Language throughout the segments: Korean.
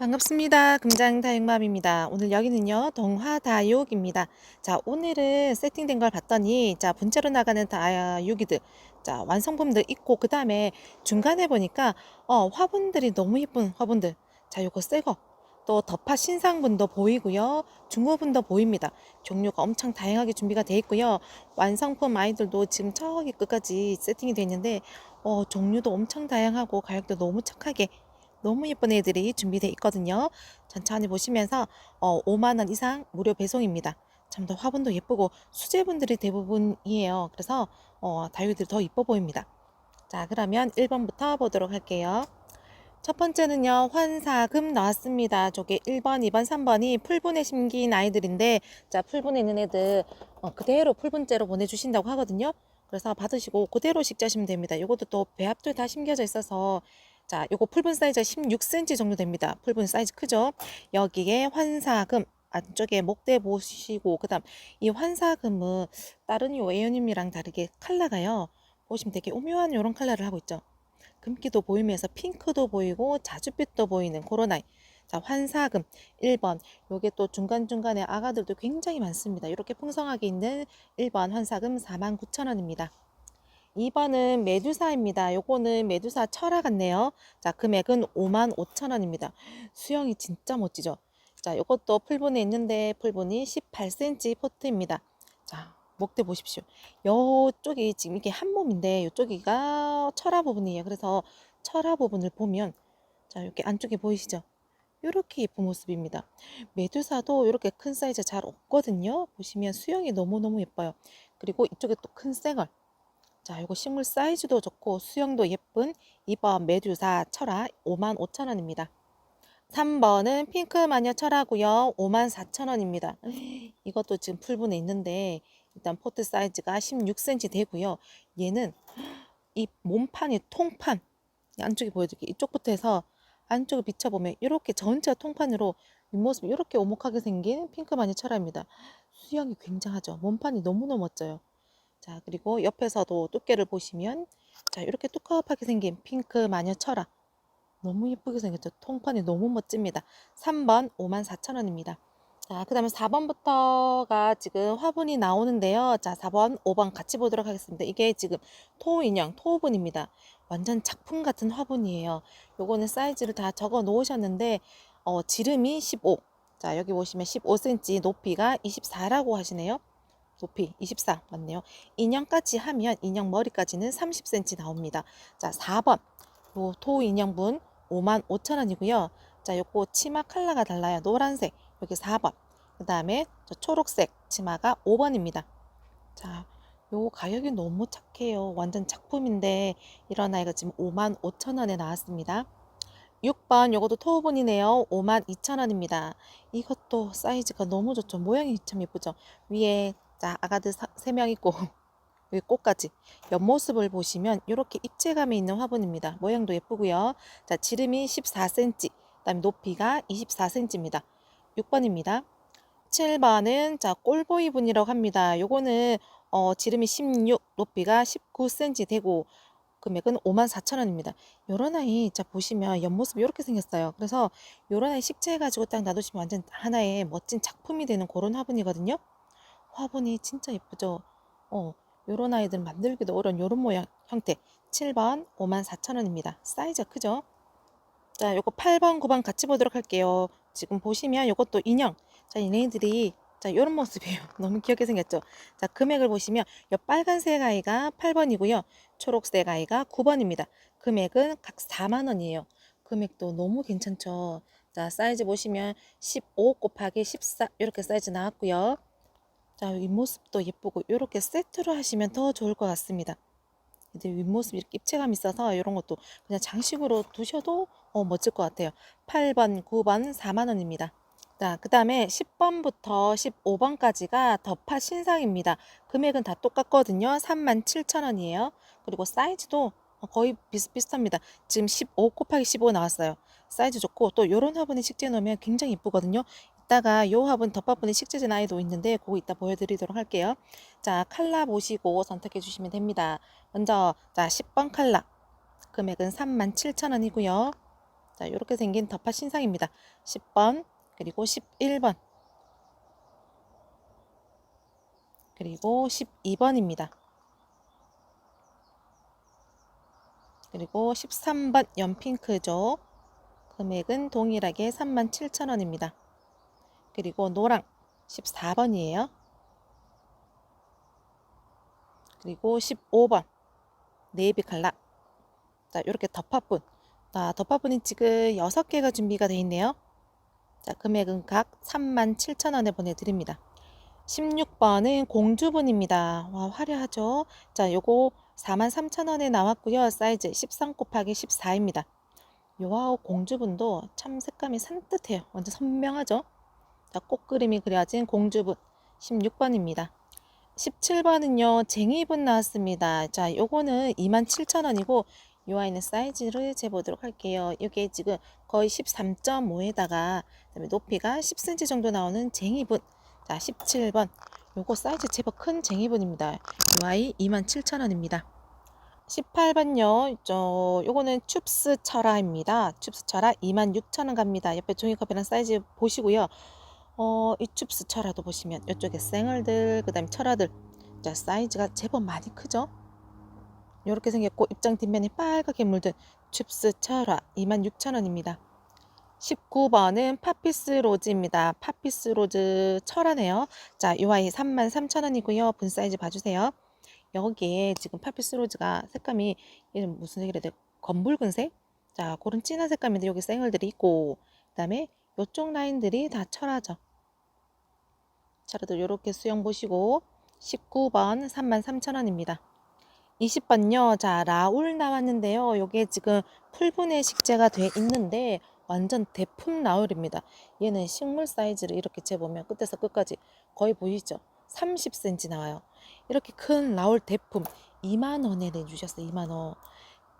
반갑습니다. 금장 다육맘입니다. 오늘 여기는요, 동화 다육입니다. 자, 오늘은 세팅된 걸 봤더니, 자, 분자로 나가는 다육이들, 자, 완성품도 있고, 그 다음에 중간에 보니까, 어, 화분들이 너무 예쁜 화분들. 자, 요거 새 거. 또 덮화 신상분도 보이고요. 중고분도 보입니다. 종류가 엄청 다양하게 준비가 돼 있고요. 완성품 아이들도 지금 저기 끝까지 세팅이 돼 있는데, 어, 종류도 엄청 다양하고 가격도 너무 착하게 너무 예쁜 애들이 준비되어 있거든요. 천천히 보시면서 어, 5만 원 이상 무료 배송입니다. 참 더 화분도 예쁘고 수제분들이 대부분이에요. 그래서 어, 다육이들이 더 이뻐 보입니다. 자, 그러면 1번부터 보도록 할게요. 첫 번째는요, 환사금 나왔습니다. 저게 1번, 2번, 3번이 풀분에 심긴 아이들인데, 자, 풀분에 있는 애들 어, 그대로 풀분째로 보내주신다고 하거든요. 그래서 받으시고 그대로 식자시면 됩니다. 이것도 또 배합도 다 심겨져 있어서 자, 요거 풀분 사이즈가 16cm 정도 됩니다. 풀분 사이즈 크죠? 여기에 환사금 안쪽에 목대 보시고 그다음 이 환사금은 다른 요 에어님이랑 다르게 컬러가요. 보시면 되게 오묘한 요런 컬러를 하고 있죠. 금기도 보이면서 핑크도 보이고 자줏빛도 보이는 아이. 자, 환사금 1번. 요게 또 중간중간에 아가들도 굉장히 많습니다. 이렇게 풍성하게 있는 1번 환사금 49,000원입니다. 2번은 메두사입니다. 요거는 메두사 철화 같네요. 자, 금액은 55,000원입니다. 수영이 진짜 멋지죠? 자, 요것도 풀분에 있는데 풀분이 18cm 포트입니다. 자, 목대 보십시오. 요쪽이 지금 이게 한 몸인데 요쪽이가 철화 부분이에요. 그래서 철화 부분을 보면 자, 이렇게 안쪽에 보이시죠? 이렇게 예쁜 모습입니다. 메두사도 이렇게 큰 사이즈 잘 없거든요. 보시면 수영이 너무너무 예뻐요. 그리고 이쪽에 또 큰 쌩얼. 자, 이거 식물 사이즈도 좋고 수영도 예쁜 2번 메두사 철화 55,000원입니다. 3번은 핑크 마녀 철화고요. 54,000원입니다. 이것도 지금 풀분에 있는데 일단 포트 사이즈가 16cm 되고요. 얘는 이 몸판이 통판 안쪽에 보여드릴게요. 이쪽부터 해서 안쪽을 비춰보면 이렇게 전체 통판으로 윗모습이 이렇게 오목하게 생긴 핑크 마녀 철화입니다. 수영이 굉장하죠. 몸판이 너무너무 멋져요. 자, 그리고 옆에서도 두께를 보시면 자, 이렇게 뚜렷하게 생긴 핑크 마녀 철화. 너무 예쁘게 생겼죠. 통판이 너무 멋집니다. 3번 54,000원입니다. 자, 그 다음에 4번부터가 지금 화분이 나오는데요. 자, 4번, 5번 같이 보도록 하겠습니다. 이게 지금 토인형, 토분입니다. 완전 작품 같은 화분이에요. 요거는 사이즈를 다 적어 놓으셨는데, 어, 지름이 15. 자, 여기 보시면 15cm, 높이가 24라고 하시네요. 높이 24 맞네요. 인형까지 하면 인형 머리까지는 30cm 나옵니다. 자, 4번. 요토 인형분 55,000원이고요. 자, 요거 치마 컬러가 달라요. 노란색. 여기 4번. 그 다음에 저 초록색 치마가 5번입니다. 자, 요 가격이 너무 착해요. 완전 작품인데 이런 아이가 지금 55,000원에 나왔습니다. 6번 요것도 토분이네요. 52,000원입니다. 이것도 사이즈가 너무 좋죠. 모양이 참 예쁘죠. 위에 자, 아가들 세명 있고 여기 꽃까지 옆모습을 보시면 이렇게 입체감이 있는 화분입니다. 모양도 예쁘고요. 자, 지름이 14cm, 그다음에 높이가 24cm입니다. 6번입니다. 7번은 자, 꼴보이 분이라고 합니다. 요거는 어, 지름이 16, 높이가 19cm 되고 금액은 54,000원입니다. 요런 아이 자 보시면 옆모습이 이렇게 생겼어요. 그래서 요런 아이 식재해 가지고 딱 놔두시면 완전 하나의 멋진 작품이 되는 그런 화분이거든요. 화분이 진짜 예쁘죠. 어, 요런 아이들 만들기도 어려운 요런 모양 형태 7번 54,000원입니다. 사이즈가 크죠? 자, 요거 8번, 9번 같이 보도록 할게요. 지금 보시면 요것도 인형. 자, 얘네들이 자, 요런 모습이에요. 너무 귀엽게 생겼죠? 자, 금액을 보시면 요 빨간색 아이가 8번이고요. 초록색 아이가 9번입니다. 금액은 각 4만 원이에요. 금액도 너무 괜찮죠? 자, 사이즈 보시면 15 곱하기 14 이렇게 사이즈 나왔고요. 자, 윗모습도 예쁘고 이렇게 세트로 하시면 더 좋을 것 같습니다. 이제 윗모습 이렇게 입체감 있어서 이런 것도 그냥 장식으로 두셔도 어, 멋질 것 같아요. 8번, 9번 4만 원입니다. 자, 그 다음에 10번부터 15번까지가 더파 신상입니다. 금액은 다 똑같거든요. 37,000원이에요. 그리고 사이즈도 거의 비슷비슷합니다. 지금 15 곱하기 15 나왔어요. 사이즈 좋고 또 이런 화분에 식재 놓으면 굉장히 이쁘거든요. 이따가 요 화분 덮화분에 식재진 아이도 있는데 그거 이따 보여드리도록 할게요. 자 칼라 보시고 선택해 주시면 됩니다. 먼저 자 10번 칼라 금액은 37,000원이고요. 자, 이렇게 생긴 덮화 신상입니다. 10번, 그리고 11번, 그리고 12번입니다. 그리고 13번 연핑크죠. 금액은 동일하게 37,000원입니다. 그리고 노랑 14번이에요. 그리고 15번 네이비 칼라. 자, 이렇게 덮화분. 자, 덮화분이 지금 6개가 준비가 되어 있네요. 자, 금액은 각 37,000원에 보내드립니다. 16번은 공주분입니다. 와, 화려하죠? 자, 요거 43,000원에 나왔고요. 사이즈 13 곱하기 14입니다. 요아우 공주분도 참 색감이 산뜻해요. 완전 선명하죠? 자, 꽃그림이 그려진 공주분 16번입니다. 17번은요, 쟁이분 나왔습니다. 자, 요거는 27,000원이고, 요 아이는 사이즈를 재보도록 할게요. 이게 지금 거의 13.5에다가, 그다음에 높이가 10cm 정도 나오는 쟁이분. 자, 17번. 요거 사이즈 제법 큰 쟁이분입니다. 요 아이 27,000원입니다. 18번요. 저 요거는 춥스 철화입니다. 춥스 철화 26,000원 갑니다. 옆에 종이컵이랑 사이즈 보시고요. 어, 이 춥스 철화도 보시면 이쪽에 생얼들, 그 다음에 철화들. 자, 사이즈가 제법 많이 크죠? 이렇게 생겼고 입장 뒷면이 빨갛게 물든 춥스 철화 26,000원입니다. 19번은 파피스 로즈입니다. 파피스 로즈 철화네요. 자, 이 아이 33,000원이고요. 분 사이즈 봐주세요. 여기에 지금 파피스 로즈가 색감이 무슨 색이라 돼? 검붉은색? 자, 그런 진한 색감인데 여기 생얼들이 있고 그 다음에 이쪽 라인들이 다 철화죠. 철화도 이렇게 수영 보시고 19번 33,000원입니다. 20번요. 자, 라울 나왔는데요. 요게 지금 풀분해 식재가 돼 있는데 완전 대품 라울입니다. 얘는 식물 사이즈를 이렇게 재보면 끝에서 끝까지 거의 보이죠? 30cm 나와요. 이렇게 큰 라울 대품 2만 원에 내주셨어요. 2만 원.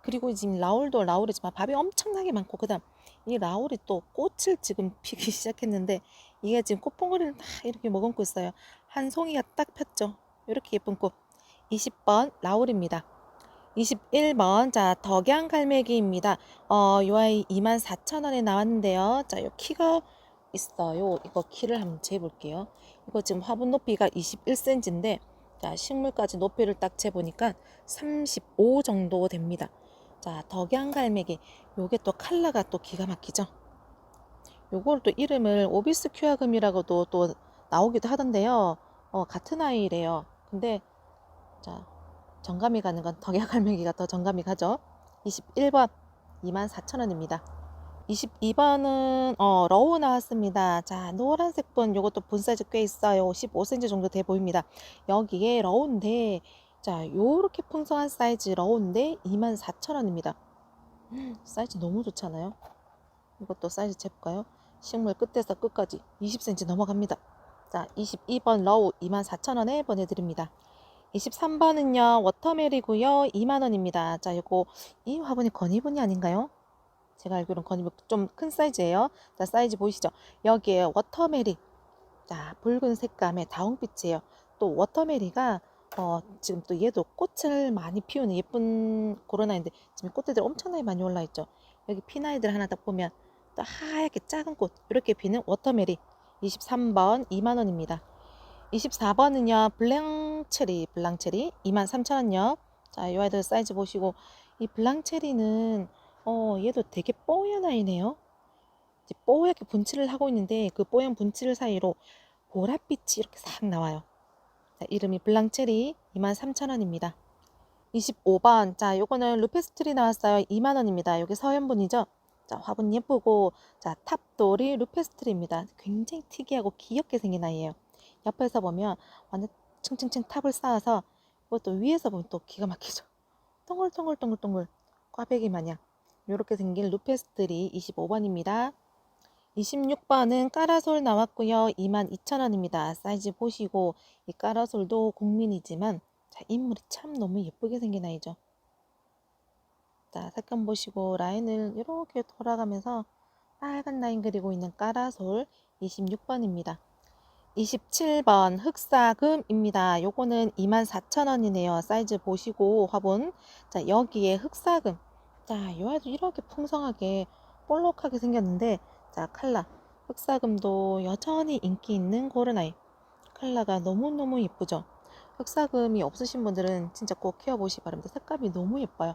그리고 지금 라울도 라울이지만 밥이 엄청나게 많고 그다음 이 라울이 또 꽃을 지금 피기 시작했는데 이게 지금 꽃봉오리를 다 이렇게 머금고 있어요. 한 송이가 딱 폈죠. 이렇게 예쁜 꽃. 20번 라울입니다. 21번 자 덕양 갈매기입니다. 어, 요 아이 24,000원에 나왔는데요. 자, 요 키가 있어요. 이거 키를 한번 재볼게요. 이거 지금 화분 높이가 21cm인데 자, 식물까지 높이를 딱 재보니까 35 정도 됩니다. 자, 덕양 갈매기. 요게 또 컬러가 또 기가 막히죠. 요걸 또 이름을 오비스 큐아금이라고도 또 나오기도 하던데요. 어, 같은 아이래요. 근데 자, 정감이 가는 건 덕양 갈매기가 더 정감이 가죠. 21번 24,000원입니다. 22번은 어, 러우 나왔습니다. 자, 노란색 분 요것도 분 사이즈 꽤 있어요. 15cm 정도 돼 보입니다. 여기에 러우인데 자, 요렇게 풍성한 사이즈 러우인데 24,000원입니다. 사이즈 너무 좋잖아요. 이것도 사이즈 재볼까요? 식물 끝에서 끝까지 20cm 넘어갑니다. 자, 22번 러우 24,000원에 보내드립니다. 23번은요, 워터멜이고요. 2만원입니다. 자, 요거, 이 화분이 건이분이 아닌가요? 제가 알기로는 건이분 좀 큰 사이즈예요. 자, 사이즈 보이시죠? 여기에 워터멜이, 자, 붉은 색감의 다홍빛이에요. 또 워터멜이가, 어, 지금 또 얘도 꽃을 많이 피우는 예쁜 아이인데, 지금 꽃들이 엄청나게 많이 올라있죠? 여기 핀 아이들 하나 딱 보면, 또 하얗게 작은 꽃, 이렇게 피는 워터멜이 23번 2만원입니다. 24번은요, 블랑체리, 블랑체리 23,000원요. 자, 이 아이들 사이즈 보시고, 이 블랑체리는, 어, 얘도 되게 뽀얀 아이네요. 이제 뽀얗게 분칠을 하고 있는데, 그 뽀얀 분칠 사이로 보랏빛이 이렇게 싹 나와요. 자, 이름이 블랑체리 23,000원입니다. 25번. 자, 요거는 루페스트리 나왔어요. 2만원입니다. 여기 서현분이죠? 자, 화분 예쁘고, 자, 탑돌이 루페스트리입니다. 굉장히 특이하고 귀엽게 생긴 아이예요. 옆에서 보면 완전 층층층 탑을 쌓아서 이것도 위에서 보면 또 기가 막히죠. 동글동글동글동글 꽈배기 마냥 이렇게 생긴 루페스트리 25번입니다. 26번은 까라솔 나왔고요. 22,000원입니다. 사이즈 보시고 이 까라솔도 국민이지만 자, 인물이 참 너무 예쁘게 생긴 아이죠. 자, 색감 보시고 라인을 이렇게 돌아가면서 빨간 라인 그리고 있는 까라솔 26번입니다. 27번 흑사금입니다. 요거는 24,000원이네요. 사이즈 보시고 화분. 자, 여기에 흑사금. 자, 요 아이도 이렇게 풍성하게 볼록하게 생겼는데 자 칼라 흑사금도 여전히 인기 있는 고른 아이 칼라가 너무너무 예쁘죠 흑사금이 없으신 분들은 진짜 꼭 키워보시기 바랍니다 색감이 너무 예뻐요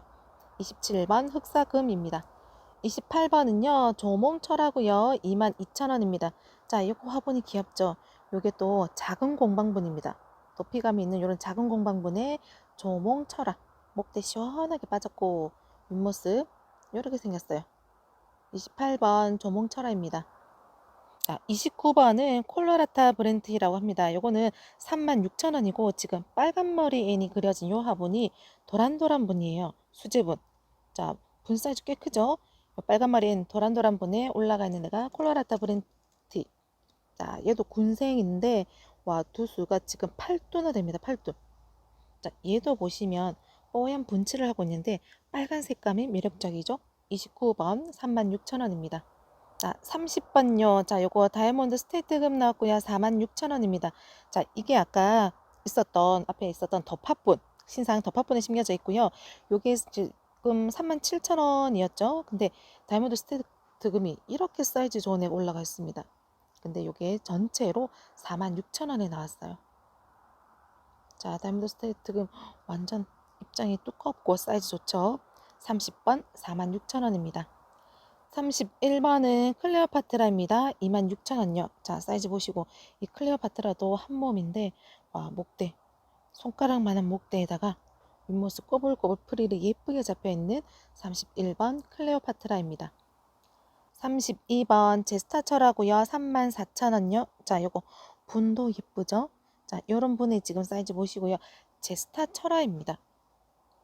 27번 흑사금입니다 28번은요 조몽철하고요 22,000원입니다 자 이거 화분이 귀엽죠 요게 또 작은 공방분입니다 높이감이 있는 이런 작은 공방분에 조몽철화 목대 시원하게 빠졌고 윗모습 이렇게 생겼어요 28번 조몽철화입니다. 자, 29번은 콜로라타 브렌트라고 합니다. 요거는 36,000원이고 지금 빨간 머리 애니 그려진 요 화분이 도란도란 분이에요. 수제분. 자, 분 사이즈 꽤 크죠? 요 빨간 앤 도란도란 분에 올라가 있는 애가 콜로라타 브렌트. 자, 얘도 군생인데 와, 두 수가 지금 8두나 됩니다. 8두. 자, 얘도 보시면 뽀얀 분칠을 하고 있는데 빨간 색감이 매력적이죠? 29번 36,000원입니다. 자, 30번요. 자, 요거 다이아몬드 스테이트금 나왔고요. 46,000원입니다. 자, 이게 아까 있었던 앞에 있었던 덮화분 신상 덮화분에 심겨져 있고요. 요게 지금 37,000원이었죠. 근데 다이아몬드 스테이트금이 이렇게 사이즈 존에 올라가 있습니다. 근데 요게 전체로 46,000원에 나왔어요. 자, 다이아몬드 스테이트금 완전 입장이 두껍고 사이즈 좋죠. 30번 46,000원입니다. 31번은 클레오파트라입니다. 26,000원요. 자, 사이즈 보시고 이 클레오파트라도 한 몸인데 와, 목대 손가락만한 목대에다가 윗모습 꼬불꼬불 프릴이 예쁘게 잡혀있는 31번 클레오파트라입니다. 32번 제스타철하고요. 34,000원요. 자, 요거 분도 예쁘죠? 자, 요런 분의 지금 사이즈 보시고요. 제스타철화입니다.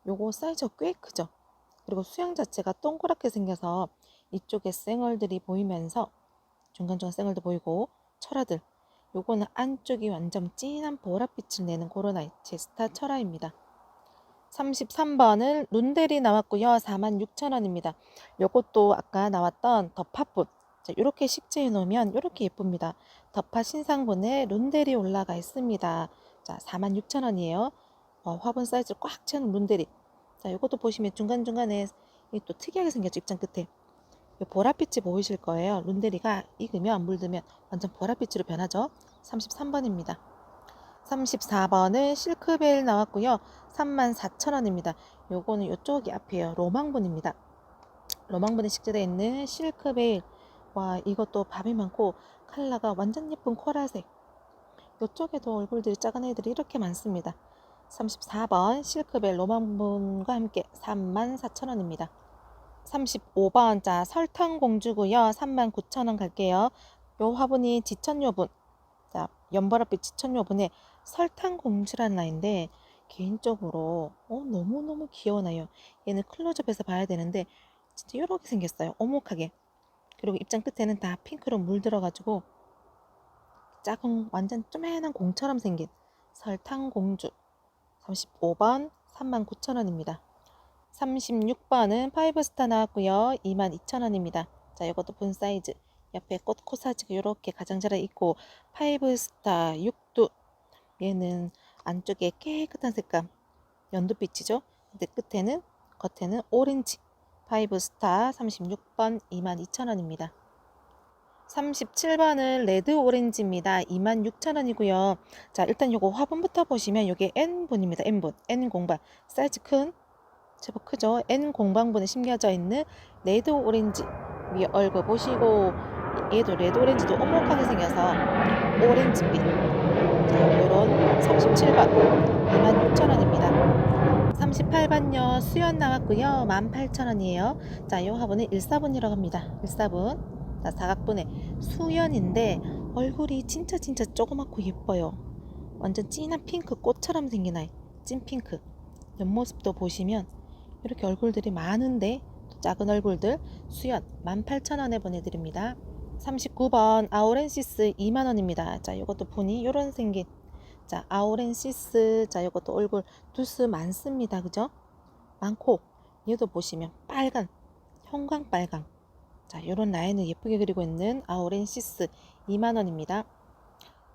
요거 사이즈가 꽤 크죠? 그리고 수영 자체가 동그랗게 생겨서 이쪽에 쌩얼들이 보이면서 중간중간 쌩얼도 보이고 철화들 요거는 안쪽이 완전 진한 보랏빛을 내는 아이 제스타 철화입니다. 33번은 룬델이 나왔고요. 46,000원입니다. 요것도 아까 나왔던 덮화분 자, 이렇게 식재해 놓으면 이렇게 예쁩니다. 덮화 신상분에 룬델이 올라가 있습니다. 자, 46,000원이에요. 어, 화분 사이즈를 꽉 채우는 룬델이 자, 이것도 보시면 중간중간에 또 특이하게 생겼죠. 입장 끝에. 이 보랏빛이 보이실 거예요. 룬데리가 익으면 물들면 완전 보랏빛으로 변하죠. 33번입니다. 34번은 실크벨 나왔고요. 34,000원입니다. 요거는 요쪽이 앞이에요. 로망분입니다. 로망분에 식재되어 있는 실크벨. 와, 이것도 밥이 많고 컬러가 완전 예쁜 코랄색. 요쪽에도 얼굴들이 작은 애들이 이렇게 많습니다. 34번 실크벨 로망분과 함께 34,000원입니다. 35번 자 설탕공주고요. 39,000원 갈게요. 요 화분이 지천요분 자 연보랏빛 지천요분에 설탕공주라는 아이인데 개인적으로 어, 너무너무 귀여워요. 얘는 클로즈업해서 봐야 되는데 진짜 이렇게 생겼어요. 오목하게. 그리고 입장 끝에는 다 핑크로 물들어가지고 작은 완전 쪼매난 공처럼 생긴 설탕공주 35번 39,000원입니다. 36번은 5스타 나왔고요. 22,000원입니다. 자, 이것도 본 사이즈. 옆에 꽃 코사지가 이렇게 가장자리 있고 5스타 6두 얘는 안쪽에 깨끗한 색감 연두빛이죠. 근데 끝에는 겉에는 오렌지 5스타 36번 22,000원입니다. 37번은 레드 오렌지입니다. 26,000원이고요. 자, 일단 요거 화분부터 보시면 요게 N분입니다. N분. N공방. 사이즈 큰 제법 크죠? N공방분에 심겨져 있는 레드 오렌지. 위에 얼굴 보시고 얘도 레드 오렌지도 오목하게 생겨서 오렌지빛. 자, 요런 37번 26,000원입니다. 38번요. 수연 나왔고요. 18,000원이에요. 자, 요 화분은 1사분이라고 합니다. 1사분. 자, 사각분의 수연인데 얼굴이 진짜 진짜 조그맣고 예뻐요. 완전 진한 핑크 꽃처럼 생긴 아이. 찐 핑크. 옆모습도 보시면 이렇게 얼굴들이 많은데 또 작은 얼굴들 수연 18,000원에 보내드립니다. 39번 아우렌시스 2만원입니다. 자, 이것도 보니 요런 생긴 자, 아우렌시스 자, 이것도 얼굴 두스 많습니다. 그죠? 많고 얘도 보시면 빨간 형광 빨강 자, 요런 라인을 예쁘게 그리고 있는 아우렌시스 2만원입니다.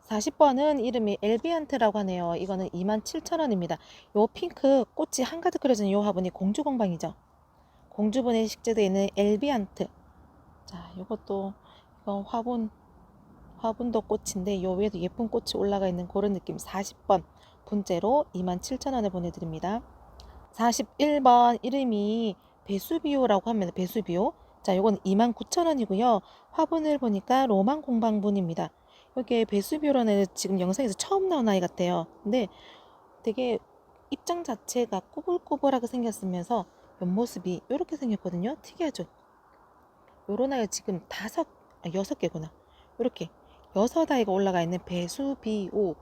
40번은 이름이 엘비안트라고 하네요. 이거는 27,000원입니다. 요 핑크 꽃이 한가득 그려진 요 화분이 공주공방이죠. 공주분에 식재되어 있는 엘비안트. 자, 이것도 이거 화분 화분도 꽃인데 요 위에도 예쁜 꽃이 올라가 있는 그런 느낌 40번 분째로 27,000원에 보내드립니다. 41번 이름이 배수비오라고 합니다. 배수비오. 자, 요건 29,000원이고요. 화분을 보니까 로만 공방분입니다. 여기에 배수비오라는 지금 영상에서 처음 나온 아이 같아요. 근데 되게 입장 자체가 꼬불꼬불하게 생겼으면서 옆모습이 이렇게 생겼거든요. 특이하죠? 요런 아이가 지금 다섯, 아, 여섯 개구나. 이렇게 여섯 아이가 올라가 있는 배수비오.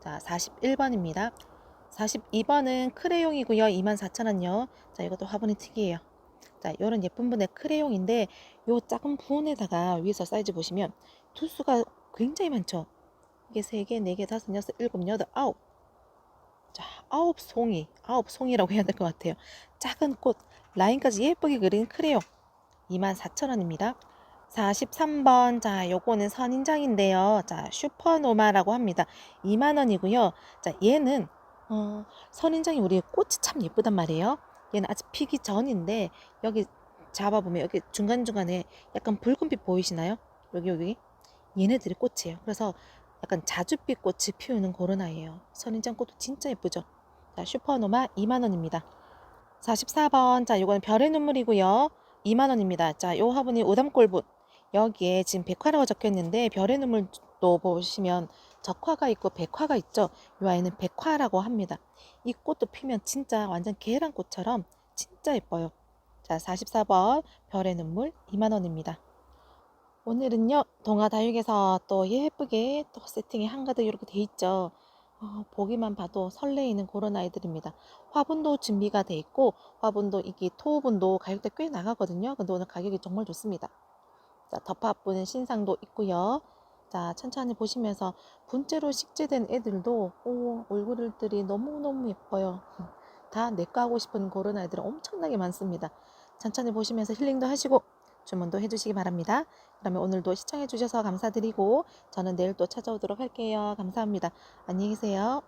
자, 41번입니다. 42번은 크레용이고요. 24,000원요. 자, 이것도 화분이 특이해요. 자, 요런 예쁜 분의 크레용인데 요 작은 부분에다가 위에서 사이즈 보시면 두수가 굉장히 많죠. 이게 3개, 4개, 5, 6, 7, 8, 9. 자, 아홉 송이, 아홉 송이라고 해야 될 것 같아요. 작은 꽃, 라인까지 예쁘게 그린 크레용. 24,000원입니다. 43번. 자, 요거는 선인장인데요. 자, 슈퍼노마라고 합니다. 2만원이고요. 자, 얘는, 어, 선인장이 우리 꽃이 참 예쁘단 말이에요. 얘는 아직 피기 전인데, 여기 잡아보면 여기 중간중간에 약간 붉은빛 보이시나요? 여기, 여기. 얘네들이 꽃이에요. 그래서 약간 자줏빛 꽃이 피우는 그런 아이예요. 선인장 꽃도 진짜 예쁘죠? 자, 슈퍼노마 2만원입니다. 44번. 자, 요거는 별의 눈물이고요. 2만원입니다. 자, 요 화분이 오담골분. 여기에 지금 백화라고 적혀 있는데 별의 눈물도 보시면 적화가 있고 백화가 있죠. 이 아이는 백화라고 합니다. 이 꽃도 피면 진짜 완전 계란꽃처럼 진짜 예뻐요. 자, 44번 별의 눈물 2만 원입니다. 오늘은요 동아다육에서 또 예쁘게 또 세팅이 한가득 이렇게 돼 있죠. 어, 보기만 봐도 설레이는 그런 아이들입니다. 화분도 준비가 돼 있고 화분도 이게 토분도 가격대 꽤 나가거든요. 근데 오늘 가격이 정말 좋습니다. 자, 덮화분은 신상도 있고요. 자, 천천히 보시면서 분째로 식재된 애들도 오, 얼굴들이 너무너무 예뻐요. 다 내거 하고 싶은 그런 아이들은 엄청나게 많습니다. 천천히 보시면서 힐링도 하시고 주문도 해주시기 바랍니다. 그러면 오늘도 시청해 주셔서 감사드리고 저는 내일 또 찾아오도록 할게요. 감사합니다. 안녕히 계세요.